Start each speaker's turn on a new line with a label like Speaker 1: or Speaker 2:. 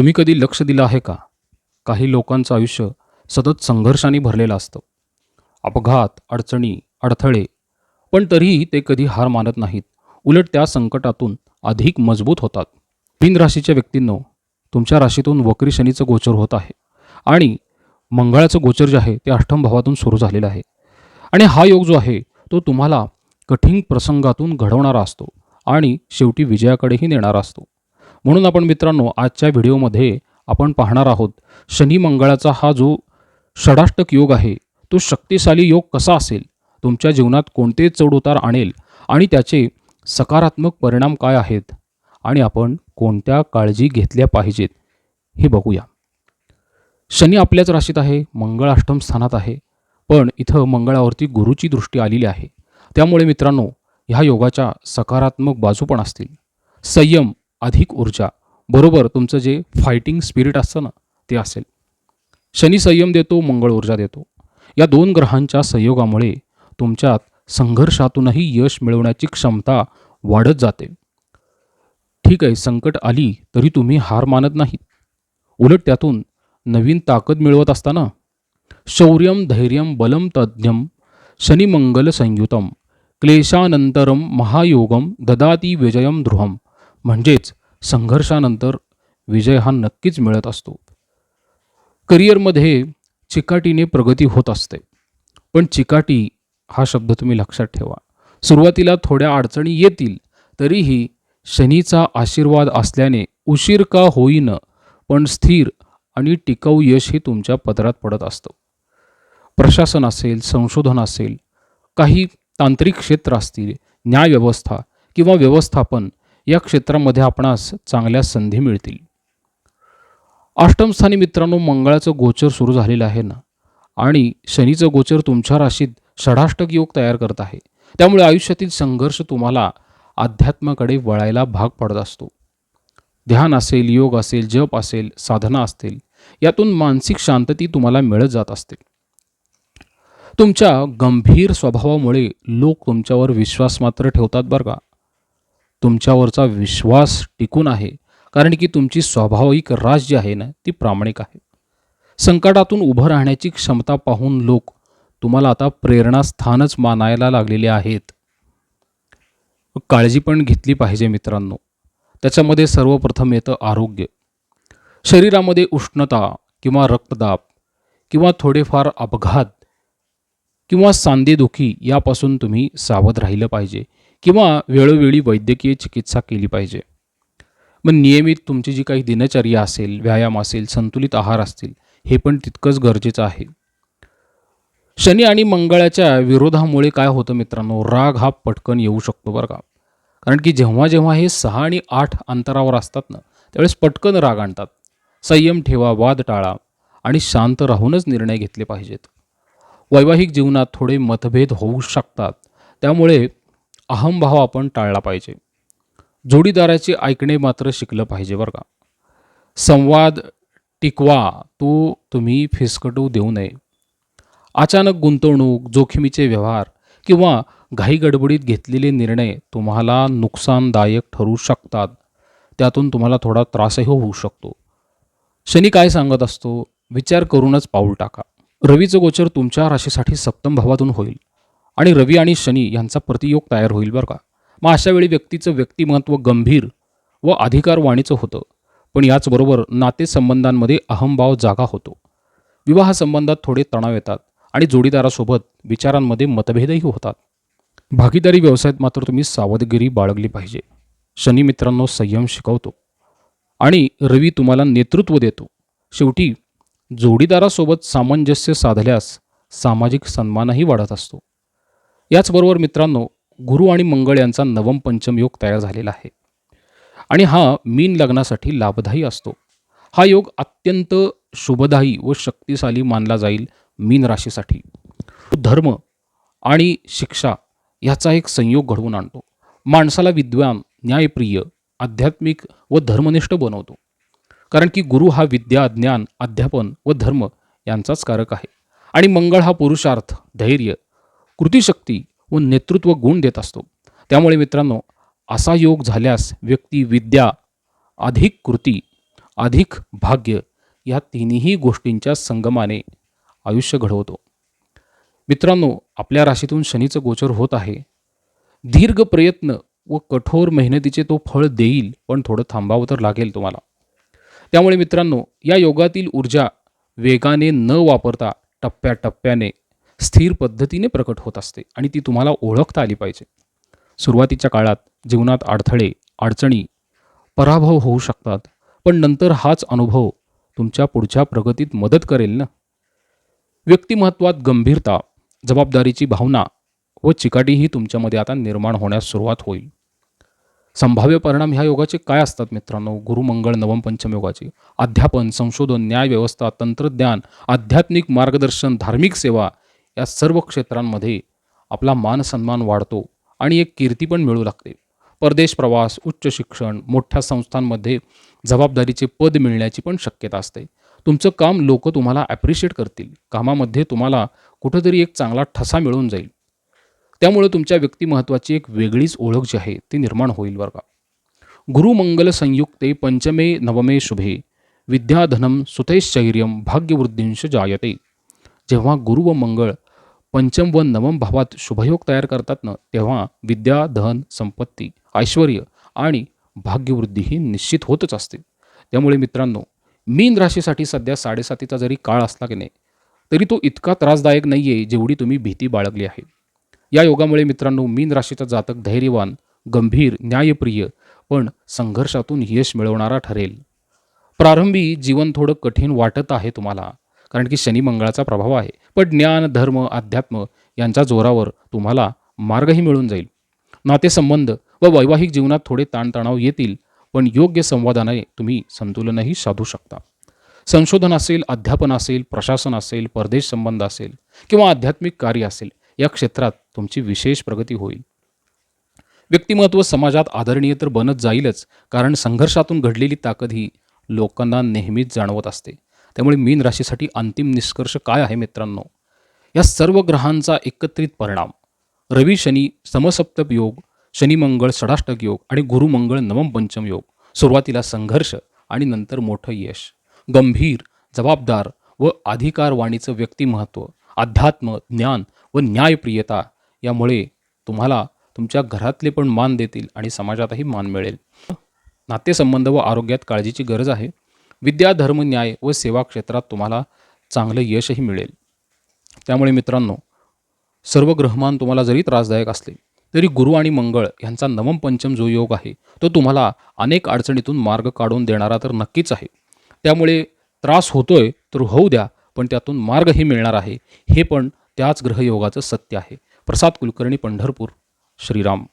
Speaker 1: तुम्ही कधी लक्ष दिलं आहे का? काही लोकांचं आयुष्य सतत संघर्षाने भरलेलं असतं. अपघात अडचणी अडथळे. पण तरीही ते कधी हार मानत नाहीत. उलट त्या संकटातून अधिक मजबूत होतात. मीन राशीच्या व्यक्तींनो तुमच्या राशीतून वक्री शनीचं गोचर होत आहे. आणि मंगळाचं गोचर जे आहे ते अष्टम भावातून सुरू झालेलं आहे. आणि हा योग जो आहे तो तुम्हाला कठीण प्रसंगातून घडवणारा असतो. आणि शेवटी विजयाकडेही नेणारा असतो. म्हणून आपण मित्रांनो आजच्या व्हिडिओमध्ये आपण पाहणार आहोत शनी मंगळाचा हा जो षडाष्टक योग आहे तो शक्तिशाली योग कसा असेल? तुमच्या जीवनात कोणते चढउतार आणेल? आणि त्याचे सकारात्मक परिणाम काय आहेत? आणि आपण कोणत्या काळजी घेतल्या पाहिजेत? हे बघूया. शनी आपल्याच राशीत आहे मंगळ अष्टम स्थानात आहे पण इथं मंगळावरती गुरुची दृष्टी आलेली आहे. त्यामुळे मित्रांनो ह्या योगाच्या सकारात्मक बाजू पण असतील. संयम अधिक ऊर्जा बरोबर? तुमचं जे फायटिंग स्पिरिट असतं ना ते असेल. शनी संयम देतो मंगळ ऊर्जा देतो. या दोन ग्रहांच्या संयोगामुळे तुमच्यात संघर्षातूनही यश मिळवण्याची क्षमता वाढत जाते. ठीक आहे संकट आली तरी तुम्ही हार मानत नाहीत उलट त्यातून नवीन ताकद मिळवत असताना शौर्यम धैर्यम बलम तज्ञम शनिमंगल संयुतम क्लेशानंतरम महायोगम ददाती विजयम ध्रुवम म्हणजेच संघर्षानंतर विजय हा नक्कीच मिळत असतो. करिअरमध्ये चिकाटीने प्रगती होत असते. पण चिकाटी हा शब्द तुम्ही लक्षात ठेवा. सुरुवातीला थोड्या अडचणी येतील तरीही शनीचा आशीर्वाद असल्याने उशीर का होईन पण स्थिर आणि टिकाऊ यश हे तुमच्या पदरात पडत असतं. प्रशासन असेल संशोधन असेल काही तांत्रिक क्षेत्र असतील न्यायव्यवस्था किंवा व्यवस्थापन या क्षेत्रामध्ये आपणास चांगल्या संधी मिळतील. अष्टमस्थानी मित्रांनो मंगळाचं गोचर सुरू झालेलं आहे ना? आणि शनीचं गोचर तुमच्या राशीत षडाष्टक योग तयार करत आहे. त्यामुळे आयुष्यातील संघर्ष तुम्हाला अध्यात्माकडे वळायला भाग पडत असतो. ध्यान असेल योग असेल जप असेल साधना असतील यातून मानसिक शांतती तुम्हाला मिळत जात असते. तुमच्या गंभीर स्वभावामुळे लोक तुमच्यावर विश्वास मात्र ठेवतात बरं का? तुमच्यावरचा विश्वास टिकून आहे. कारण की तुमची स्वाभाविक राज जी आहे ना ती प्रामाणिक आहे. संकटातून उभं राहण्याची क्षमता पाहून लोक तुम्हाला आता प्रेरणास्थानच मानायला लागलेले आहेत. काळजी पण घेतली पाहिजे मित्रांनो. त्याच्यामध्ये सर्वप्रथम येतं आरोग्य. शरीरामध्ये उष्णता किंवा रक्तदाब किंवा थोडेफार अपघात किंवा सांधेदुखी यापासून तुम्ही सावध राहिलं पाहिजे. किंवा वेळोवेळी वैद्यकीय चिकित्सा केली पाहिजे. मग नियमित तुमची जी काही दिनचर्या असेल व्यायाम असेल संतुलित आहार असतील हे पण तितकंच गरजेचं आहे. शनी आणि मंगळाच्या विरोधामुळे काय होतं मित्रांनो? राग हा पटकन येऊ शकतो बरं का. कारण की जेव्हा जेव्हा हे सहा आणि आठ अंतरावर असतात ना त्यावेळेस पटकन राग आणतात. संयम ठेवा वाद टाळा आणि शांत राहूनच निर्णय घेतले पाहिजेत. वैवाहिक जीवनात थोडे मतभेद होऊ शकतात. त्यामुळे अहमभाव आपण टाळला पाहिजे. जोडीदाराचे ऐकणे मात्र शिकलं पाहिजे बरं का. संवाद टिकवा तो तुम्ही फिसकटू देऊ नये. अचानक गुंतवणूक जोखमीचे व्यवहार किंवा घाईगडबडीत घेतलेले निर्णय तुम्हाला नुकसानदायक ठरू शकतात. त्यातून तुम्हाला थोडा त्रासही होऊ शकतो. शनी काय सांगत असतो? विचार करूनच पाऊल टाका. रवीचं गोचर तुमच्या राशीसाठी सप्तम भावातून होईल. आणि रवी आणि शनी यांचा प्रतियोग तयार होईल बरं का. मग अशावेळी व्यक्तीचं व्यक्तिमत्व गंभीर व अधिकारवाणीचं होतं. पण याचबरोबर नातेसंबंधांमध्ये अहमभाव जागा होतो. विवाह संबंधात थोडे तणाव येतात आणि जोडीदारासोबत विचारांमध्ये मतभेदही होतात. भागीदारी व्यवसायात मात्र तुम्ही सावधगिरी बाळगली पाहिजे. शनी मित्रांनो संयम शिकवतो. आणि रवी तुम्हाला नेतृत्व देतो. शेवटी जोडीदारासोबत सामंजस्य साधल्यास सामाजिक सन्मानही वाढत असतो. याचबरोबर मित्रांनो गुरु आणि मंगळ यांचा नवम पंचम योग तयार झालेला आहे. आणि हा मीन लग्नासाठी लाभदायी असतो. हा योग अत्यंत शुभदायी व शक्तिशाली मानला जाईल मीन राशीसाठी. धर्म आणि शिक्षा याचा एक संयोग घडवून आणतो. माणसाला विद्वान न्यायप्रिय आध्यात्मिक व धर्मनिष्ठ बनवतो. कारण की गुरु हा विद्या ज्ञान अध्यापन व धर्म यांचाच कारक आहे. आणि मंगळ हा पुरुषार्थ धैर्य कृतीशक्ती व नेतृत्व गुण देत असतो. त्यामुळे मित्रांनो असा योग झाल्यास व्यक्ती विद्या अधिक कृती अधिक भाग्य या तिन्ही गोष्टींच्या संगमाने आयुष्य घडवतो. मित्रांनो आपल्या राशीतून शनीचं गोचर होत आहे. दीर्घ प्रयत्न व कठोर मेहनतीचे तो फळ देईल पण थोडं थांबावं तर लागेल तुम्हाला. त्यामुळे मित्रांनो या योगातील ऊर्जा वेगाने न वापरता टप्प्याटप्प्याने स्थिर पद्धतीने प्रकट होत असते आणि ती तुम्हाला ओळखता आली पाहिजे. सुरुवातीच्या काळात जीवनात अडथळे अडचणी पराभव होऊ शकतात पण नंतर हाच अनुभव तुमच्या पुढच्या प्रगतीत मदत करेल ना? व्यक्तिमत्वात गंभीरता जबाबदारीची भावना व चिकाटीही तुमच्यामध्ये आता निर्माण होण्यास सुरुवात होईल. संभाव्य परिणाम ह्या योगाचे काय असतात मित्रांनो? गुरुमंगळ नवम पंचम योगाचे. अध्यापन संशोधन न्यायव्यवस्था तंत्रज्ञान आध्यात्मिक मार्गदर्शन धार्मिक सेवा या सर्व क्षेत्रांमध्ये आपला मान सन्मान वाढतो आणि एक कीर्ती पण मिळू लागते. परदेश प्रवास उच्च शिक्षण मोठ्या संस्थांमध्ये जबाबदारीचे पद मिळण्याची पण शक्यता असते. तुमचं काम लोक तुम्हाला ॲप्रिशिएट करतील. कामामध्ये तुम्हाला कुठंतरी एक चांगला ठसा मिळून जाईल. त्यामुळे तुमच्या व्यक्तिमत्वाची एक वेगळीच ओळख जी आहे ती निर्माण होईल बरं का. गुरुमंगल संयुक्ते पंचमे नवमे शुभे. विद्याधनम सुतैश्चैर्यम भाग्यवृद्धींश जायते. जेव्हा गुरु व मंगळ पंचम व नवम भावात शुभयोग तयार करतात ना तेव्हा विद्या धन संपत्ती ऐश्वर आणि भाग्यवृद्धी ही निश्चित होतच असते. त्यामुळे मित्रांनो मीन राशीसाठी सध्या साडेसातीचा जरी काळ असला की नाही तरी तो इतका त्रासदायक नाही आहे जेवढी तुम्ही भीती बाळगली आहे. या योगामुळे मित्रांनो मीन राशीचा जातक धैर्यवान गंभीर न्यायप्रिय पण संघर्षातून यश मिळवणारा ठरेल. प्रारंभी जीवन थोडं कठीण वाटत आहे तुम्हाला कारण की शनी मंगळाचा प्रभाव आहे. पण ज्ञान धर्म अध्यात्म यांच्या जोरावर तुम्हाला मार्गही मिळून जाईल. नातेसंबंध व वैवाहिक जीवनात थोडे ताणतणाव येतील पण योग्य संवादाने तुम्ही संतुलनही साधू शकता. संशोधन असेल अध्यापन असेल प्रशासन असेल परदेश संबंध असेल किंवा आध्यात्मिक कार्य असेल या क्षेत्रात तुमची विशेष प्रगती होईल. व्यक्तिमत्व समाजात आदरणीय तर बनत जाईलच कारण संघर्षातून घडलेली ताकद ही लोकांना नेहमीच जाणवत असते. त्यामुळे मीन राशीसाठी अंतिम निष्कर्ष काय आहे मित्रांनो? या सर्व ग्रहांचा एकत्रित परिणाम. रवी शनी समसप्तप योग शनिमंगळ षडाष्टक योग आणि गुरुमंगळ नवम पंचम योग. सुरुवातीला संघर्ष आणि नंतर मोठं यश. गंभीर जबाबदार व अधिकारवाणीचं व्यक्तिमहत्व अध्यात्म ज्ञान व न्यायप्रियता यामुळे तुम्हाला तुमच्या घरातले पण मान देतील आणि समाजातही मान मिळेल. नातेसंबंध व आरोग्यात काळजीची गरज आहे. विद्या धर्म न्याय व सेवा क्षेत्रात तुम्हाला चांगलं यशही मिळेल. त्यामुळे मित्रांनो सर्व ग्रहमान तुम्हाला जरी त्रासदायक असले तरी गुरु आणि मंगळ यांचा नवम पंचम जो योग आहे तो तुम्हाला अनेक अडचणीतून मार्ग काढून देणारा तर नक्कीच आहे. त्यामुळे त्रास होतोय तर होऊ द्या पण त्यातून मार्गही मिळणार आहे. हे पण त्याच ग्रहयोगाचं सत्य आहे. प्रसाद कुलकर्णी पंढरपूर श्रीराम.